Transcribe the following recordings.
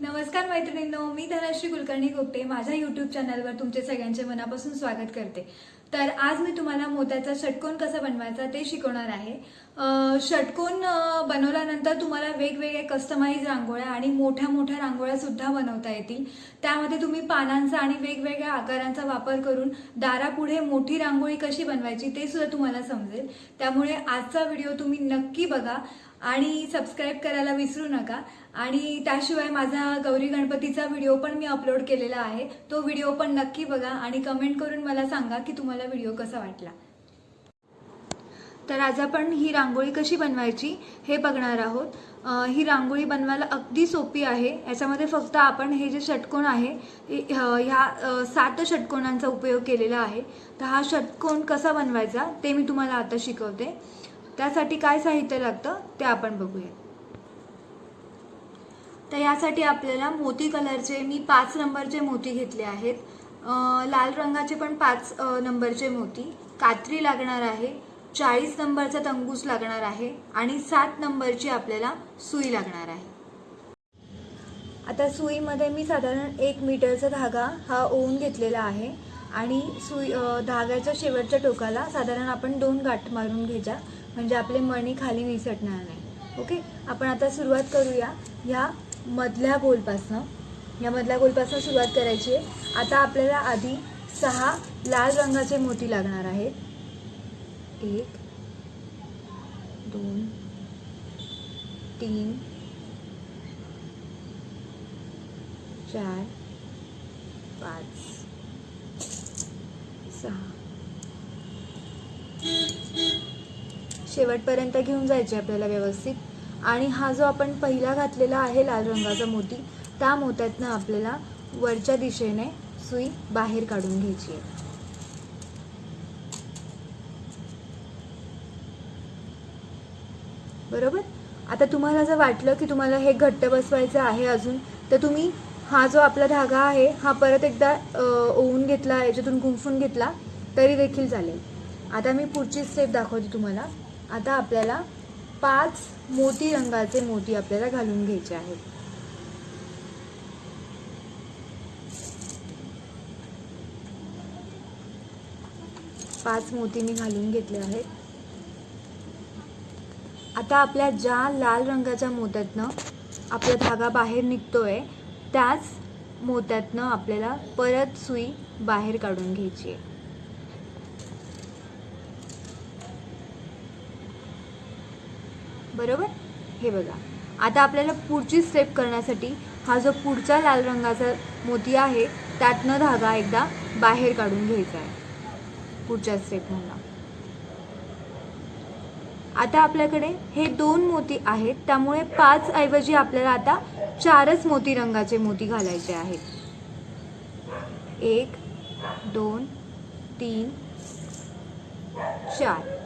नमस्कार मैत्रिणींनो मी धनश्री कुलकर्णी गोपटे माझ्या यूट्यूब चॅनलवर तुमचे सगळ्यांचे मनापासून स्वागत करते. तर आज मी तुम्हाला मोत्याचा षटकोन कसा बनवायचा ते शिकवणार आहे. षटकोन बनवल्यानंतर तुम्हाला वेगवेगळे कस्टमाइज रांगोळ्या आणि मोठ्या मोठ्या रांगोळ्या सुद्धा बनवता येतील. त्यामध्ये तुम्ही पानांचा आणि वेगवेगळ्या आकारांचा वापर करून दारापुढे मोठी रांगोळी कशी बनवायची ते सुद्धा तुम्हाला समजेल. त्यामुळे आजचा व्हिडिओ तुम्ही नक्की बघा आणि सबस्क्राईब करायला विसरू नका. आणि त्याशिवाय माझा गौरी गणपतीचा व्हिडिओ पण मी अपलोड केलेला आहे. तो व्हिडिओ पण नक्की बघा आणि कमेंट करून मला सांगा की तुम्हाला व्हिडिओ कसा वाटला? तर आज आपण ही रांगोळी कशी बनवायची हे बघणार आहोत. ही रांगोळी बनवायला अगदी सोपी आहे. याच्यामध्ये फक्त आपण हे जे षटकोन आहे ह्या सात षटकोणांचा उपयोग केलेला आहे. तर हा षटकोन कसा बनवायचा ते मी तुम्हाला आता शिकवते. त्यासाठी काय साहित्य लागतं ते आपण बघूया. तर यासाठी आपल्याला मोती कलरचे मी पाच नंबरचे मोती घेतले आहेत. लाल रंगाचे पण पाच नंबरचे मोती कात्री लागणार आहे चाळीस नंबरचा तंगूस लागणार आहे आणि सात नंबरची आपल्याला सुई लागणार आहे. आता सुईमध्ये मी साधारण एक मीटरचा धागा हा ओवून घेतलेला आहे आणि सुई धाग्याच्या शेवटच्या टोकाला साधारण आपण दोन गाठ मारून घ्यायच्या म्हणजे आपले मणी खाली निसटणार नाही. ओके? आपण आता सुरुवात करूया ह्या मधल्या बोलपासनं. या मधल्या गोलपासनं सुरुवात करायची आहे. आता आपल्याला आधी सहा लाल रंगाचे मोती लागणार आहेत. एक दोन तीन चार पाच सहा. शेवटपर्यंत घेऊन जायचे आपल्याला व्यवस्थित. आणि हा जो आपण पहिला घातलेला आहे लाल रंगाचा मोती त्या मोत्यातनं आपल्याला वरच्या दिशेने सुई बाहेर काढून घ्यायची आहे. बरोबर? आता तुम्हाला जर वाटलं की तुम्हाला हे घट्ट बसवायचं आहे अजून तर तुम्ही हा जो आपला धागा आहे हा परत एकदा ओवून घेतला याच्यातून गुंफून घेतला तरी देखील चालेल. आता मी पुढची स्टेप दाखवते तुम्हाला. आता आपल्याला पाच मोती रंगाचे मोती आपल्याला घालून घ्यायचे आहेत. पाच मोती मी घालून घेतले आहेत. आता आपल्या ज्या लाल रंगाच्या मोत्यातनं आपला धागा बाहेर निघतोय त्याच मोत्यातनं आपल्याला परत सुई बाहेर काढून घ्यायची आहे. बरोबर? हे बघा. आता आपल्याला पुढची स्टेप करण्यासाठी हा जो पुढचा लाल रंगाचा मोती आहे त्यातनं धागा एकदा बाहेर काढून घ्यायचा आहे. पुढच्या स्टेपमधला आता आपल्याकडे हे दोन मोती आहेत त्यामुळे पाच ऐवजी आपल्याला आता चारच मोती रंगाचे मोती घालायचे आहेत. एक दोन तीन चार.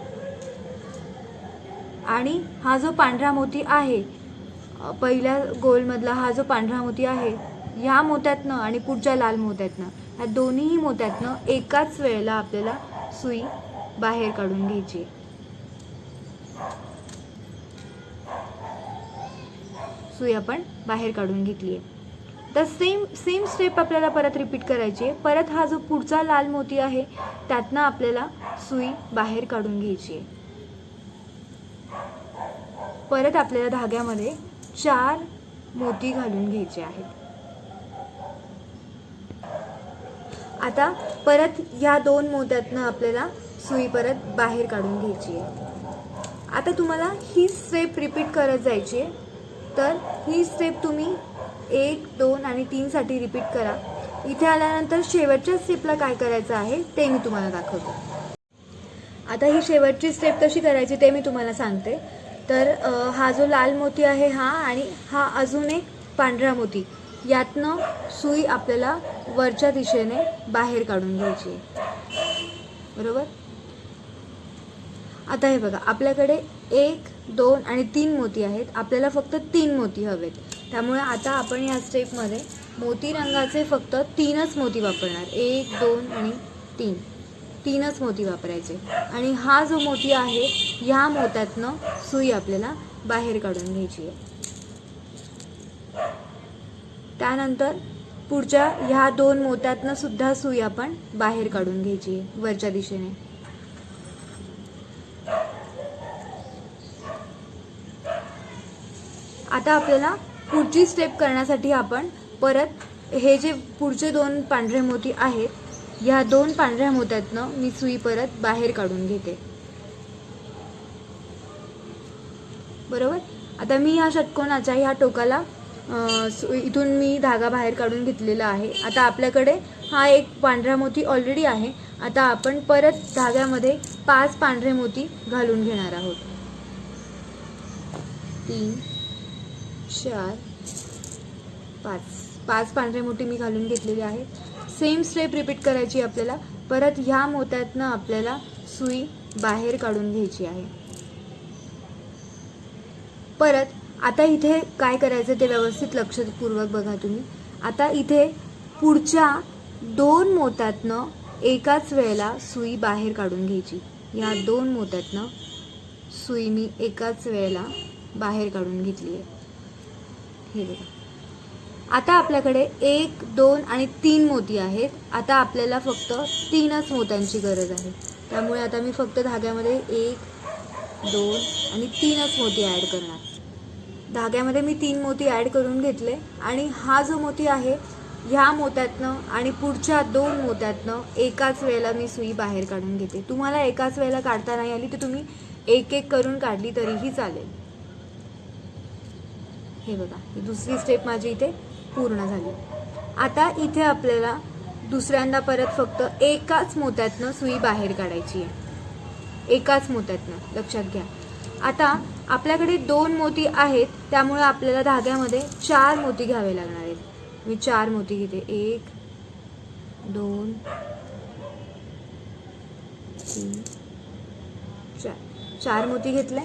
आणि हा जो पांढरा मोती आहे पहिल्या गोलमधला हा जो पांढरा मोती आहे ह्या मोत्यातनं आणि पुढच्या लाल मोत्यातनं ह्या दोन्हीही मोत्यातनं एकाच वेळेला आपल्याला सुई बाहेर काढून घ्यायची. आहे. सुई आपण बाहेर काढून घेतली आहे तर सेम सेम स्टेप आपल्याला परत रिपीट करायची आहे. परत हा जो पुढचा लाल मोती आहे त्यातनं आपल्याला सुई बाहेर काढून घ्यायची आहे. परत आपल्याला धाग्यामध्ये चार मोती घालून घ्यायचे आहेत. आता परत ह्या दोन मोत्यातनं आपल्याला सुई परत बाहेर काढून घ्यायची आहे. आता तुम्हाला ही स्टेप रिपीट करत जायची आहे. तर ही स्टेप तुम्ही एक दोन आणि तीनसाठी रिपीट करा. इथे आल्यानंतर शेवटच्या स्टेपला काय करायचं आहे ते मी तुम्हाला दाखवतो. आता ही शेवटची स्टेप कशी करायची ते मी तुम्हाला सांगते. तर हा जो लाल मोती आहे हा आणि हा अजून एक पांढरा मोती. यातनं सुई आपल्याला वरच्या दिशेने बाहेर काढून घ्यायची आहे. बरोबर? आता हे बघा आपल्याकडे एक दोन आणि तीन मोती आहेत. आपल्याला फक्त तीन मोती हवेत. त्यामुळे आता आपण या स्टेपमध्ये मोती रंगाचे फक्त तीनच मोती वापरणार. एक दोन आणि तीन. तीनच मोती वापरायचे. आणि हा जो मोती आहे ह्या मोत्यातनं सुई आपल्याला बाहेर काढून घ्यायची आहे. त्यानंतर पुढच्या ह्या दोन मोत्यातनं सुद्धा सुई आपण बाहेर काढून घ्यायची आहे वरच्या दिशेने. आता आपल्याला पुढची स्टेप करण्यासाठी आपण परत हे जे पुढचे दोन पांढरे मोती आहेत ह्या दोन पांढऱ्या मोत्यातनं मी सुई परत बाहेर काढून घेते. बरोबर? आता मी ह्या षटकोनाच्या ह्या टोकाला इथून मी धागा बाहेर काढून घेतलेला आहे. आता आपल्याकडे हा एक पांढरा मोती ऑलरेडी आहे. आता आपण परत धाग्यामध्ये पाच पांढरे मोती घालून घेणार आहोत. तीन चार पाच. पाच पांढरे मोती मी घालून घेतलेले आहेत. सेम स्टेप रिपीट करायची आपल्याला. परत ह्या मोत्यातनं आपल्याला सुई बाहेर काढून घ्यायची आहे. परत आता इथे काय करायचं ते व्यवस्थित लक्षपूर्वक बघा तुम्ही. आता इथे पुढच्या दोन मोत्यातनं एकाच वेळेला सुई बाहेर काढून घ्यायची. या दोन मोत्यातनं सुई मी एकाच वेळेला बाहेर काढून घेतली आहे हे बघा. आता आपल्याकडे एक दोन आणि तीन मोती आहेत. आता आपल्याला फक्त तीनच मोत्यांची गरज आहे. त्यामुळे आता मी फक्त धाग्यामध्ये एक दोन आणि तीनच मोती ॲड करणार. धाग्यामध्ये मी तीन मोती ॲड करून घेतले आणि हा जो मोती आहे ह्या मोत्यातनं आणि पुढच्या दोन मोत्यातनं एकाच वेळेला मी सुई बाहेर काढून घेते. तुम्हाला एकाच वेळेला काढता नाही आली तर तुम्ही एक एक करून काढली तरीही चालेल. हे बघा ही दुसरी स्टेप माझी इथे पूर्ण झाली. आता इथे आपल्याला दुसऱ्यांदा परत फक्त एकाच मोत्यातनं सुई बाहेर काढायची आहे. एकाच मोत्यातनं लक्षात घ्या. आता आपल्याकडे दोन मोती आहेत त्यामुळे आपल्याला धाग्यामध्ये चार मोती घ्यावे लागणार आहेत. मी चार मोती घेते. एक दोन तीन चार. चार मोती घेतले.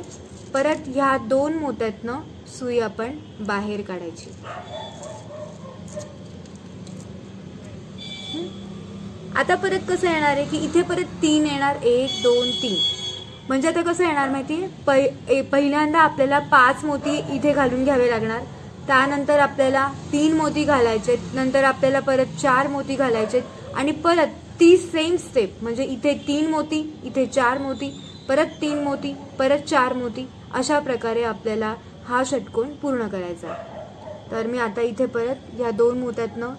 परत ह्या दोन मोत्यातनं सुई आपण बाहेर काढायची. आता परत कसं येणार आहे की इथे परत तीन येणार. एक दोन तीन. म्हणजे आता कसं येणार माहिती? पै ए- पहिल्यांदा आपल्याला पाच मोती इथे घालून घ्यावे लागणार. त्यानंतर आपल्याला तीन मोती घालायचे नंतर आपल्याला परत चार मोती घालायचे आणि परत ती सेम स्टेप म्हणजे इथे तीन मोती इथे चार मोती परत तीन मोती परत चार मोती अशा प्रकारे आपल्याला हा षटकोन पूर्ण करायचा आहे. तर मी आता इथे परत ह्या दोन मोत्यातनं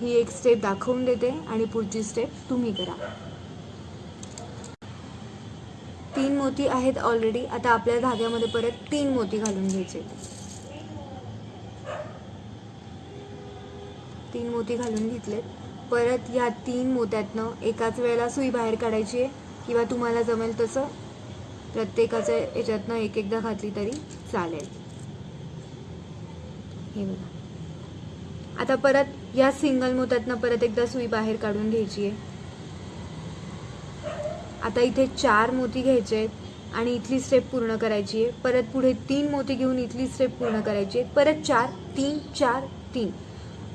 ही एक स्टेप दाखवून देते आणि पुढची स्टेप तुम्ही करा. तीन मोती आहेत ऑलरेडी आता आपल्या धाग्यामध्ये परत तीन मोती घालून घ्यायचे तीन मोती घालून घेतलेत. परत या तीन मोत्यातनं एकाच वेळेला सुई बाहेर काढायची आहे किंवा तुम्हाला जमेल तसं प्रत्येकाच्या याच्यातनं एक एकदा घातली तरी चालेल. हे बघा. आता परत या सिंगल मोत्यातनं परत एकदा सुई बाहेर काढून घ्यायची आहे. आता इथे चार मोती घ्यायचे आहेत आणि इथली स्टेप पूर्ण करायची आहे. परत पुढे तीन मोती घेऊन इथली स्टेप पूर्ण करायची आहे. परत चार तीन चार तीन.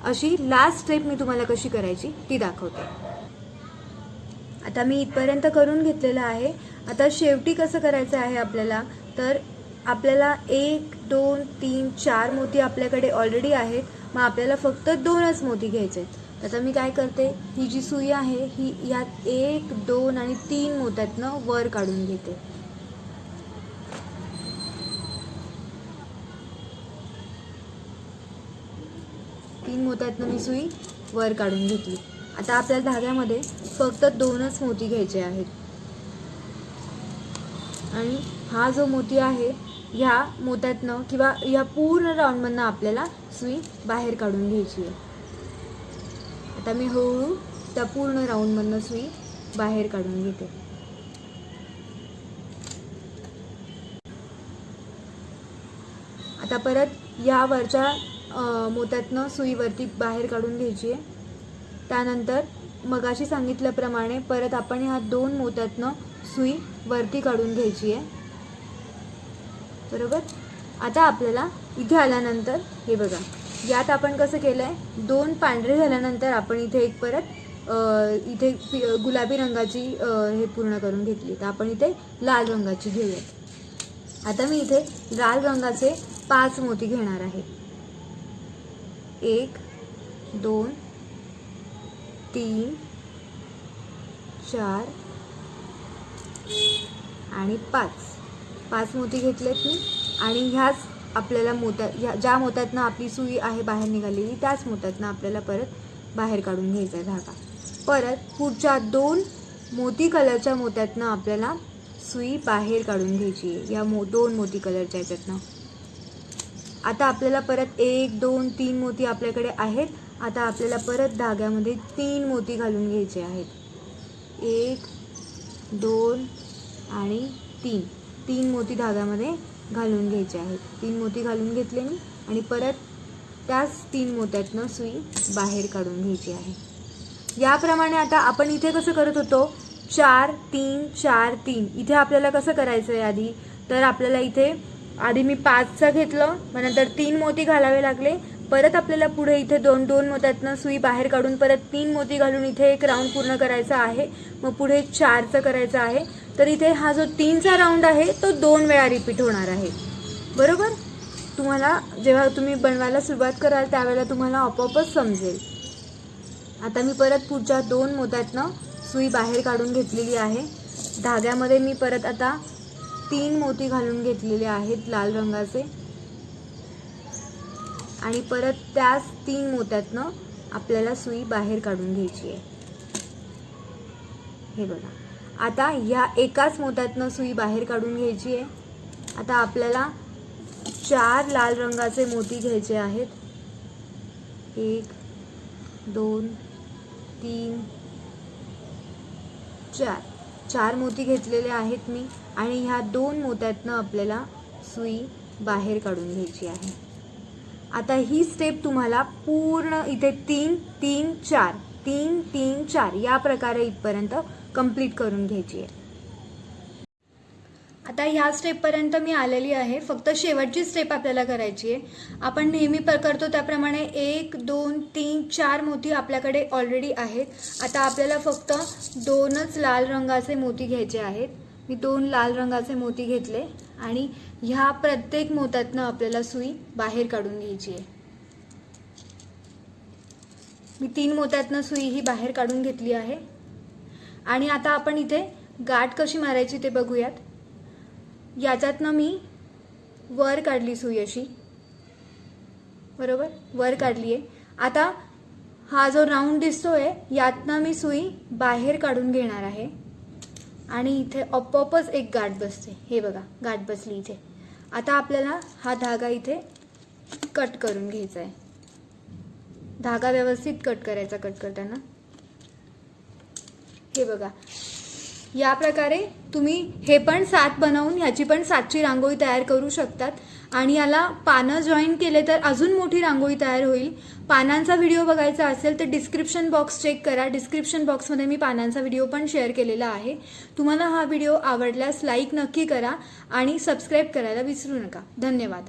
अशी लास्ट स्टेप मी तुम्हाला कशी करायची ती दाखवते. आता मी इथपर्यंत करून घेतलेलं आहे. आता शेवटी कसं करायचं आहे आपल्याला? तर आपल्याला एक दोन तीन चार मोती आपल्याकडे ऑलरेडी आहेत. मग आपल्याला फक्त दोनच मोती घ्यायचे आहेत. आता मी काय करते ही जी सुई आहे ही यात एक दोन आणि तीन मोत्यातनं वर काढून घेते. तीन मोत्यातनं मी सुई वर काढून घेतली. आता आपल्या धाग्यामध्ये फक्त दोनच मोती घ्यायचे आहेत. आणि हा जो मोती आहे ह्या मोत्यातनं किंवा या पूर्ण राऊंडमधनं आपल्याला सुई बाहेर काढून घ्यायची आहे. आता मी हळूहळू त्या पूर्ण राऊंडमधनं सुई बाहेर काढून घेते. आता परत या वरच्या मोत्यातनं सुईवरती बाहेर काढून घ्यायची आहे. त्यानंतर मगाशी सांगितल्याप्रमाणे परत आपण ह्या दोन मोत्यातनं सुई वरती काढून घ्यायची आहे. बरोबर? आता आपल्याला इथे आल्यानंतर हे बघा. यात आपण कसं केलं आहे दोन पांढरे झाल्यानंतर आपण इथे एक परत इथे पि- गुलाबी रंगाची हे पूर्ण करून घेतली. तर आपण इथे लाल रंगाची घेऊयात आता मी इथे लाल रंगाचे पाच मोती घेणार आहे. एक दोन तीन चार आणि पाच. पाच मोती घेतलेत मी. आणि ह्याच आपल्याला मोत्या ह्या ज्या मोत्यातनं आपली सुई आहे बाहेर निघालेली त्याच मोत्यातनं आपल्याला परत बाहेर काढून घ्यायचा आहे धागा. परत पुढच्या दोन मोती कलरच्या मोत्यातनं आपल्याला सुई बाहेर काढून घ्यायची आहे. या मो दोन मोती कलरच्या याच्यातनं. आता आपल्याला परत एक दोन तीन मोती आपल्याकडे आहेत. आता आपल्याला परत धाग्यामध्ये तीन मोती घालून घ्यायचे आहेत. एक दोन आणि तीन. तीन मोती धाग्यामध्ये घालून घ्यायचे आहेत. तीन मोती घालून घेतले मी आणि परत त्याच तीन मोत्यातनं सुई बाहेर काढून घ्यायची आहे. याप्रमाणे आता आपण इथे कसं करत होतो? चार तीन चार तीन. इथे आपल्याला कसं करायचं आहे आधी? तर आपल्याला इथे आधी मी पाचचं घेतलं मग नंतर तीन मोती घालावे लागले. परत आपल्याला पुढे इथे दोन दोन मोत्यातनं सुई बाहेर काढून परत तीन मोती घालून इथे एक राऊंड पूर्ण करायचा आहे. मग पुढे चारचं करायचं आहे. तर इथे हा जो तीनचा राऊंड आहे तो दोन वेळा रिपीट होणार आहे. बरोबर? तुम्हाला जेव्हा तुम्ही बनवायला सुरुवात कराल त्यावेळेला तुम्हाला आपोआपच समजेल. आता मी परत पुढच्या दोन मोत्यातनं सुई बाहेर काढून घेतलेली आहे. धाग्यामध्ये मी परत आता तीन मोती घालून घेतलेले आहेत लाल रंगाचे. आणि परत त्याच तीन मोत्यातनं आपल्याला सुई बाहेर काढून घ्यायची आहे. हे बघा. आता ह्या एकाच मोत्यातनं सुई बाहेर काढून घ्यायची आहे. आता आपल्याला चार लाल रंगाचे मोती घ्यायचे आहेत. एक दोन तीन चार. चार मोती घेतलेले आहेत मी आणि ह्या दोन मोत्यातनं आपल्याला सुई बाहेर काढून घ्यायची आहे. आता ही स्टेप तुम्हाला पूर्ण इथे तीन तीन चार तीन तीन चार या प्रकारे इथपर्यंत कंप्लीट करून घ्यायची आहे. आता ह्या स्टेपपर्यंत मी आलेली आहे. फक्त शेवटची स्टेप आपल्याला करायची आहे. आपण नेहमी प- करतो त्याप्रमाणे एक दोन तीन चार मोती आपल्याकडे ऑलरेडी आहेत. आता आपल्याला फक्त दोनच लाल रंगाचे मोती घ्यायचे आहेत. मी दोन लाल रंगाचे मोती घेतले आणि ह्या प्रत्येक मोत्यातनं आपल्याला सुई बाहेर काढून घ्यायची आहे. मी तीन मोत्यातनं सुई ही बाहेर काढून घेतली आहे. आणि आता आपण इथे गाठ कशी मारायची ते बघूयात. याच्यातनं मी वर काढली सुई अशी बरोबर? वर काढली आहे. आता हा जो राऊंड दिसतोय यातनं मी सुई बाहेर काढून घेणार आहे. आणि इथे आपोआपच एक गाठ बसते. हे बघा गाठ बसली इथे. आता आपल्याला हा धागा इथे कट करून घ्यायचा आहे. धागा व्यवस्थित कट करायचा कट करताना. हे बघा. या प्रकारे तुम्ही हे पण सात बनवून ह्याची पण सातची रांगोळी तयार करू शकतात. आणि याला पानं जॉईन केले तर अजून मोठी रांगोळी तयार होईल. पानांचा व्हिडिओ बघायचा असेल तर डिस्क्रिप्शन बॉक्स चेक करा. डिस्क्रिप्शन बॉक्समध्ये मी पानांचा व्हिडिओ पण शेअर केलेला आहे. तुम्हाला हा व्हिडिओ आवडल्यास लाईक नक्की करा आणि सबस्क्राईब करायला विसरू नका. धन्यवाद.